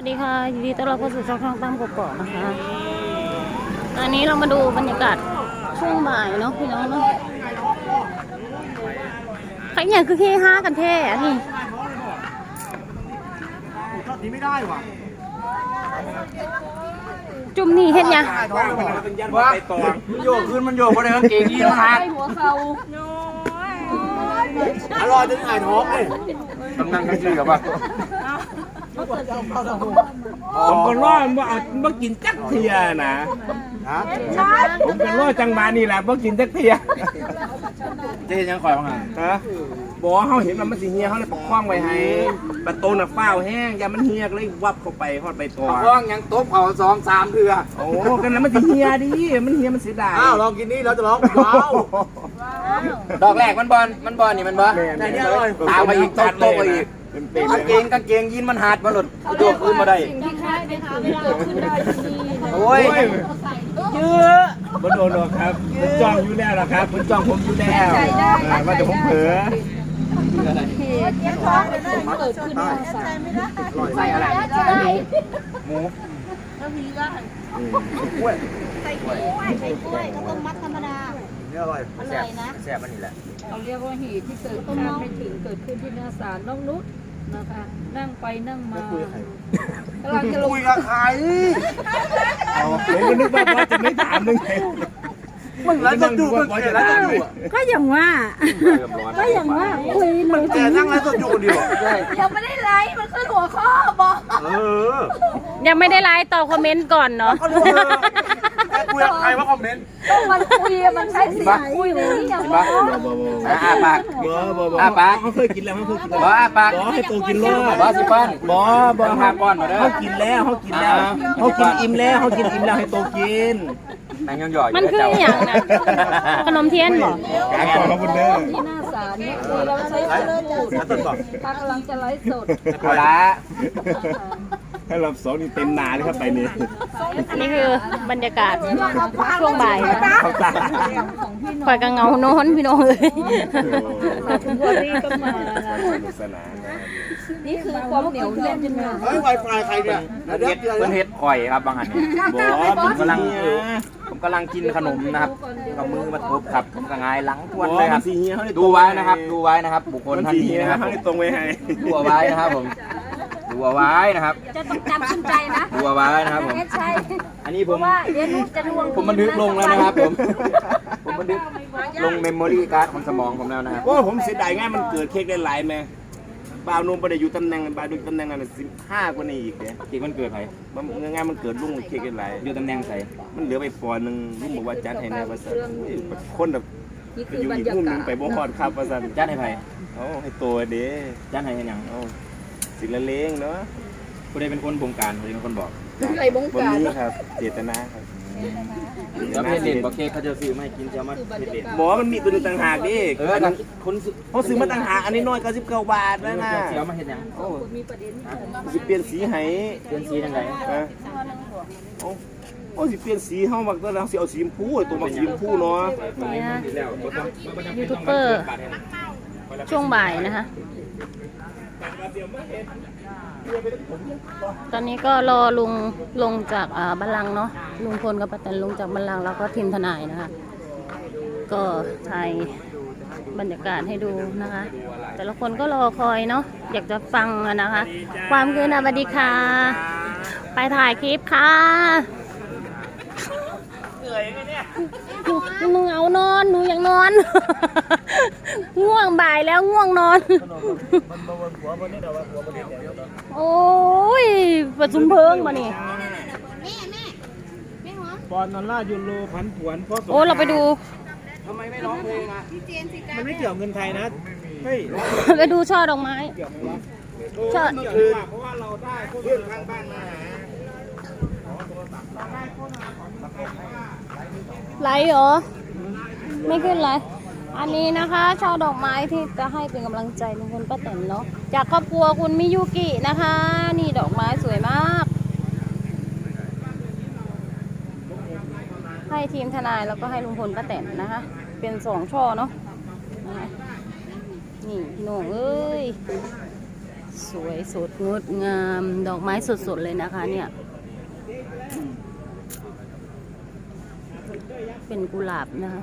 วัสดีค่ะยินดีต้อนรับเข้าสู่ช่องช่องตั้มกบกนะคะอันนี้เรามาดูบรรยากาศช่วงบ่ายเนาะพี่น้องเนาะใครอย่างคือเฮฮากันแท้อันนี้ทอดนี้ไม่ได้ว่ะจุ่มนี่เห็นยังว่ามันโยกขึ้นมันโยกบนกางเกงยีนมันหักอร่อยจนหายท้องเลยกำลังกันชื่อกับว่า ผมก็รอดว่าเอาบ่กินจักเทียนะฮะผมก็รอดจังบานี่แหละบ่กินจักเทียเจ๊ยังคอยบ้างไงฮะบอกว่าเขาเห็นว่ามันสิเฮียเขาเลยปกคล้องไว้ให้ประตูน่ะฟ้าวแห้งอย่ามันเฮียก็เลยวับเข้าไปฮอดใบตองว่างยังตบเขาสองสามเถื่อโอ้กันนั้นมันสิเฮียดิมันเฮียมันเสียดายอ้าวลองกินนี่เราจะร้องว้าวดอกแรกมันบอลมันบอลนี่มันบอลแม่แต่นี่อร่อยตามไปอีกตบตบไปอีก เป็นเป็นกางเกงกางเกงยีนมันหัดมาหลุดโยกขึ้นมาได้โอ้ยเยอะบ่โดนหรอกครับคุณจ้องอยู่แล้วล่ะครับคุณจ้องผมอยู่แล้วอ่าว่าแต่ผมเผลอใส่อะไรไข่กล้วยไข่กล้วยข้าวต้มมัดธรรมดานี่อร่อยอร่อยนะแซ่บมันนี่แหละเขาเรียกว่าเหตุที่เกิดคาดไม่ถึงเกิดขึ้นที่หน้าศาลน้องนุช นะคะ นั่งไปนั่งมากำลังจะลงคุยกับใครผมก็นึกว่าว่าจะไม่ถามนึงไงมึงแล้วก็ดูมึงแกแล้วก็ดูอะก็อย่างว่า ก็อย่างว่าคุยหนูแกนั่งแล้วก็อยู่คนเดียวยังไม่ได้ไลฟ์มันขึ้นหัวข้อบอกเออยังไม่ได้ไลฟ์ต่อบคอมเมนต์ก่อนเนาะก็รู้เลย คุยกับใครว่าคอมเมนต์มันคุยมันใช้เสียงคุยนี่อย่างบ้าว่าอ้าปากบ่บ่บ่อะปากเขาเคยกินแล้วเขาเคยกินแล้วบ่อ้าปากบ่ให้ตัวกินรอดบ่สิป้อนบ่บ่ต้องหาป้อนมาเด้อเขากินแล้วเขากินแล้วอ่าเขากินอิ่มแล้วเขากินอิ่มแล้วให้ตัวกินนางยังหย่อยมันคืออย่างนะขนมเทียนเหรอการก่อนเขาบนเด้อที่หน้าศาลเนี่ยคุยเราใช้เสื้อสูทแล้วต้นบอกตากำลังจะไลฟ์สดโคละ ให้รอบสองนี่เต็มหนาเลยครับไปนี่อันนี้คือบรรยากาศช่วงบ่ายนะเขาตาของพี่น้องคอยกังเงาโน้นพี่น้องเลยคุณบัวรี่ก็มานะสนุกสนานนะนี่คือความเหนียวแน่นจนมาเฮ้ยไวไฟใครเนี่ยเพิ่นเฮ็ดเพิ่นเฮ็ดข่อยครับบางอันนี่บ่มันกำลังเฮียผมกำลังกินขนมนะครับกับมือมาทุบครับผมก็หงายหลังทบ่วนเลยคมัรันบสีเฮียเขาได้ดูไว้นะครับ ดูไว้นะครับ บุคคลมันท่านสีนี้เฮียนะครับเขาผมได้ตรงไว้ให้ดูเอาไว้นะครับผม ดูเอาไว้นะครับ จะต้องจำขึ้นใจนะดูเอาไว้นะครับผมแค่ใช่อันนี้ผมว่าเดี๋ยวนุชจะดวงผมบันทึกลงแล้วนะครับผม ผมบันทึกลงเมมโมรี่การ์ดของสมองผมแล้วนะครับ ว่าผมเสียดายง่ายมันเกิดเค้กได้หลายแม่บ่าวนุ่มประเดี๋ยวอยู่ตำแหน่งบ่าวดูตำแหน่งนั้นสิบห้ากว่านี้อีกเนี่ยจริงมันเกิดใครมันง่ายๆมันเกิดลุ่งเค้กได้หลายอยู่ตำแหน่งใส่มันเหลือไปปอนด์หนึงลุงบอกว่าจัดให้แน่ว่าซั่นคนแบบนี่ไปคืออยู่บรรอีกยามุมหนึกางศไปบ่ฮอดครับว่าซั่นจัดให้ไผเอาให้ตัวเด้จัดให้เห็นยังเอาสิละเลงเนาะผู้ใดเป็นคนบงการผู้ใดเป็นคนบอกอะไรบงวันการนี้ครับ เจตนาครับแล้วเพจเด็ดบอกเค้กเขาจะซื้อมาให้กินจะเอามาเพจเด็ดบอกว่ามันมีตัวหนึงต่างหากดิเออนั่นคนซื้อเขาซื้อมาต่างหากอันนี้น้อย99บาทแล้วนะเสียวมาเห็นยังโอ้มีประเด็นสิเปลี่ยนสีให้เปลี่ยนสียังไงฮะโอ้โอ้สิเปลี่ยนสีเฮามักตัวเราสิเอาสีชมพูตัวมักสีชมพูเนาะ นี่นะยูทูบเบอร์ช่วงบ่ายนะคะ ตอนนี้ก็รอลุงลงจากอ่าบัลลังก์เนาะลุงพลกับป้าแตนลงจากบัลลังก์แล้วก็ทีมทนายนะคะ ก็ถ่ายบรรยากาศให้ดูนะคะ แต่ละคนก็รอคอยเนาะอยากจะฟังอะนะคะ ความคืนสวัสดีค่ะ ไปถ่ายคลิปค่ะหนูเอานอนหนูอยากนอน ง่วงบ่ายแล้วง่วงนอนโอ้ยประชุมเพลิงมานี่ปอนนอลล่ายูโรพันผวนเพราะโอ้เราไปดูทำไมไม่ร้องเพลงอะมันไม่เกี่ยวเงินไทยนะเฮ้ยไปดูช่อดอกไม้ช่อคือเพราะว่าเราได้เพื่อนข้างบ้านมาหาไลฟ์เหรอ ไม่ขึ้นไลฟ์ อันนี้นะคะช่อดอกไม้ที่จะให้เป็นกำลังใจลุงพลป้าแตนเนาะจากครอบครัวคุณมิยุกินะคะ นี่ดอกไม้สวยมาก ให้ทีมทนายแล้วก็ให้ลุงพลป้าแตนนะคะ เป็นสองช่อเนาะนะคะนี่พี่น้องเอ้ยสวยสดงดงามดอกไม้สดๆเลยนะคะเนี่ย เป็นกุหลาบนะคะ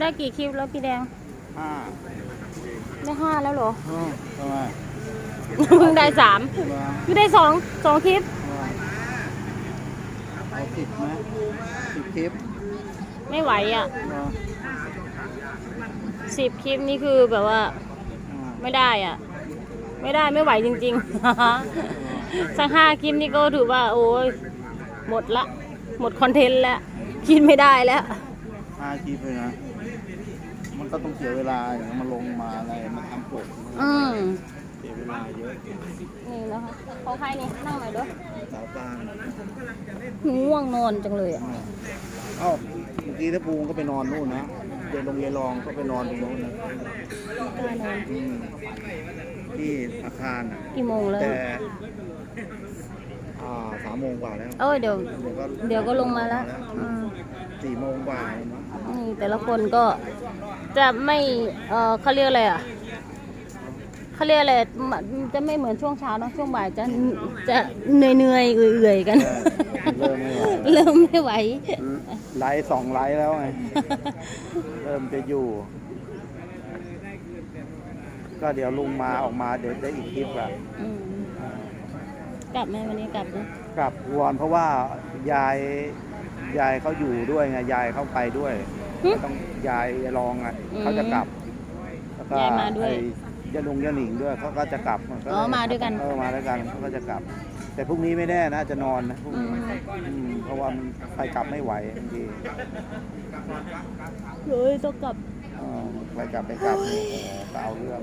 ได้กี่คลิปแล้วพี่แดง ห้าได้ห้าแล้วเหรออืมทำไมเพิ่งได้สามมาไม่ได้สองสองคลิปเอาสิบไหมสิบคลิปไม่ไหวอะเนาะสิบคลิปนี่คือแบบว่าอ่าไม่ได้อะ ไม่ได้ไม่ไหวจริงๆ สักห้าคลิปนี่ก็ถือว่า โอ้ยหมดละ หมดคอนเทนต์แล้วคิดไม่ได้แล้ว ห้าคลิปเลยนะมัน ก็ต้องเสียเวลาอย่างมาลงมาอะไรมาทำปกอืมเสียเวลาเยอะนี่แล้วค่ะของใครนี่นั่งหน่อยเด้วยสาวปางง่วงนอนจังเลยอะเอ้าเมื่อกี้ถ้าปูก็ไปนอนนู่นนะเดี๋ยวลงเยายรองก็ไปนอนตรงนู้นนะกล้านอนอืมที่อาคารน่ะกี่โมงแล้วแต่อ่าสามโมงกว่าแล้วเอ้ยเดี๋ยว เดี๋ยวก็เดี๋ยวก็ลงมาแล้วอืมสี่โมงกว่าเนอะนี่แต่ละคนก็ จะไม่ เออเขาเรียกอะไรอะเขาเรียกอะไรมันจะไม่เหมือนช่วงเช้าเนอะช่วงบ่ายจะจะเหนื่อยเหนื่อยๆเอื่อยๆกัน เริ่มไม่ไหวเริ่มไม่ไหวไลฟ์สองไลฟ์แล้วไงเริ่มจะอยู่ ก็เดี๋ยวลุงมาออกมาเดี๋ยวได้อีกคลิปอะอืมกลับไหมวันนี้กลับนะกลับวอนเพราะว่ายายยายเขาอยู่ด้วยไงยายเขาไปด้วย หึต้องยายยายรองอะอืมเขาจะกลับแล้วก็ยายมาด้วยไอ้ยาลุงยาหนิงด้วยเขาก็จะกลับมันก็อ๋อมาด้วยกัน เออมาด้วยกันเขาก็จะกลับ แต่พรุ่งนี้ไม่แน่นะจะนอนนะพรุ่งอืนี้มอืมเพราะว่ามันไปกลับไม่ไหวบางทีเฮ้ยต้องกลับ เออไปกลับไปกลับนี่โอ้โหก็เอาเรื่อง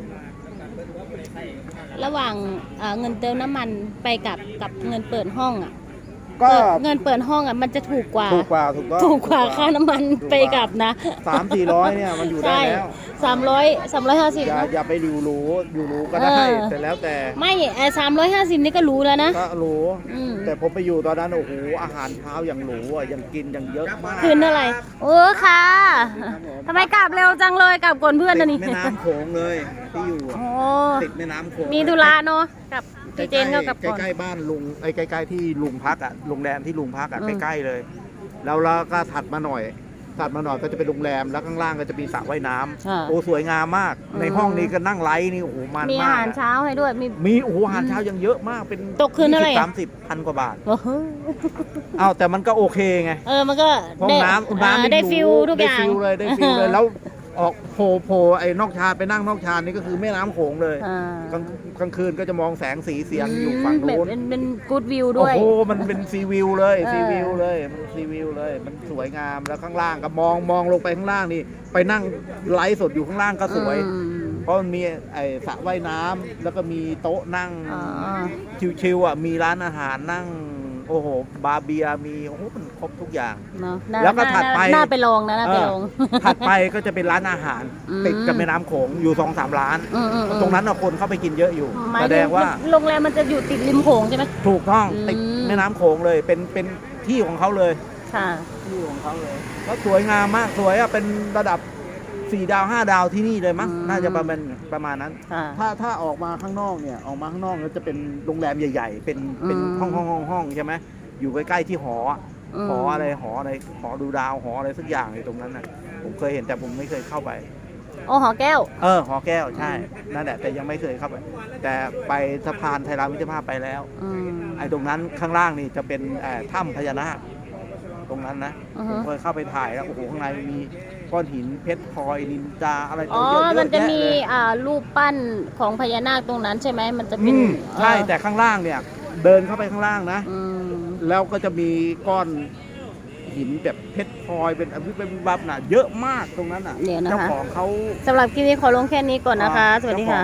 ระหว่างเอ่อเงินเติมน้ำมันไปกับกับเงินเปิดห้องอะ ก็เปิดเงินเปิดห้องอะมันจะถูกกว่าถูกกว่าถูกต้องถูกกว่าค่าน้ำมันถูกกว่าไปกลับนะสามสี่ร้อยเนี่ยมันอยู่ได้ใช่แล้วสามร้อยสามร้อยห้าสิบอย่านะอย่าไปดูหรูอยู่หรูก็ได้เออแต่แล้วแต่ไม่สามร้อยห้าสิบนี่ก็รู้แล้วนะก็หรูอืมแต่ผมไปอยู่ตอนนั้นโอ้โหอาหารเช้าอย่างหรูอะยังกินยังเยอะมากคืนเท่าไหร่โอ้ค่ะทำไมกลับเร็วจังเลยกลับก่อนเพื่อนตินะดนี่แม่น้ำโขงเลยที่อยู่อะโอ้ติดแม่น้ำโขงมีธุระเนาะกับ พี่เจนก็กลับใกล้ก่อนใกล้ๆบ้านลุงไอ้ใกล้ๆที่ลุงพักอะโรงแรมที่ลุงพักอะอืม ใกล้ๆเลย แล้วเราก็ถัดมาหน่อย ถัดมาหน่อยก็จะเป็นโรงแรมแล้วข้างล่างก็จะมีสระว่ายน้ำอ่าโอ้สวยงามมากอืมในห้องนี้ก็นั่งไลฟ์นี่โอ้โหมันมีอามากหารเช้าให้ด้วยมี มีโอ้โหอาหารเช้ายังเยอะมากเป็นตกคืนเท่าไหร่อะ สามสิบพันกว่าบาทโอ้โหอ้าวแต่มันก็โอเคไง เออมันก็ห้องได้น้ำน้ำอ่านี่ได้หรูฟิลทุกอย่าง ได้ฟิลเลยได้ฟิลเลยแล้ว ออกโผล่โผล่ไอ้นอกชานไปนั่งนอกชานนี่ก็คือแม่น้ำโขงเลยอ่ากลางกลางคืนก็จะมองแสงสีเสียงอยู่ฝั่งแบบนู้น เป็นเป็นกูดวิวโอ้ด้วยโห มันเป็นซีวิวเลยเออ ซีวิวเลย มันซีวิวเลย มันสวยงาม แล้วข้างล่างก็มองมองลงไปข้างล่างนี่ ไปนั่งไลฟ์สดอยู่ข้างล่างก็สวย อืม เพราะมันมีไอ้สระว่ายน้ำแล้วก็มีโต๊ะนั่งอ๋อชิวๆอะ มีร้านอาหารนั่ง โอ้โห บาร์เบียร์มีโอ้โหมันครบทุกอย่าง เนาะน่าแล้วก็ถัดไป น่าน่าไปลองนะน่าไปเออลอง ถัดไปก็จะเป็นร้านอาหาร อืม ติดกับแม่น้ำโขงอยู่สองสามร้าน อืมอืมอืมตรงนั้นน่ะคนเข้าไปกินเยอะอยู่ หมายแสถึดงว่าโรงแรมมันจะอยู่ติดริมโขงใช่ไหม ถูกต้องอืม ติดแม่น้ำโขงเลยเป็นเป็นที่ของเขาเลยค่ะ ที่ของเขาเลยแล้วสวยงามมากสวยอะเป็นระดับ สี่ดาวห้าดาวที่นี่เลยมั้งอืม น่าจะประมาณประมาณนั้นค่ะถ้าถ้าออกมาข้างนอกเนี่ยออกมาข้างนอกก็จะเป็นโรงแรมใหญ่ ๆ เป็นเป็นอืม ห้องห้องห้องห้องใช่ไหมอยู่ใกล้ๆที่หออะมหออะไรหออะไรหอดูดาวหออะไรสักอย่างในตรงนั้นน่ะผมเคยเห็นแต่ผมไม่เคยเข้าไป โอ้หอแก้ว เออหอแก้วใช่นั่นแหละแต่ยังไม่เคยเข้าไป แต่ไปสะพานไทยรามมิตรภาพไปแล้ว อืม ไอ้ตรงนั้นข้างล่างนี่จะเป็นเอ่อถ้ำพญานาคตรงนั้นนะอือผฮึ มเคยเข้าไปถ่ายแล้วโอ้โหข้างในมี ก้อนหินเพชรพลอยนินจาอะไรอ๋ตัวอเยอะๆมันจะแยมีเลยอ่ารูปปั้นของพญานาคตรงนั้นใช่ไหมมันจะเป็อืนมใช่เออแต่ข้างล่างเนี่ย เดินเข้าไปข้างล่างนะ อืมแล้วก็จะมีก้อนหหินแบบเพชรพลอยเป็นอภิเป็นบับน่ะเยอะมากตรงนั้นน่ะเดี๋ยวนะคะเจ้าของเขา สำหรับคลิปนี้ขอลงแค่นี้ก่อนนะคะ สวัสดีค่ะ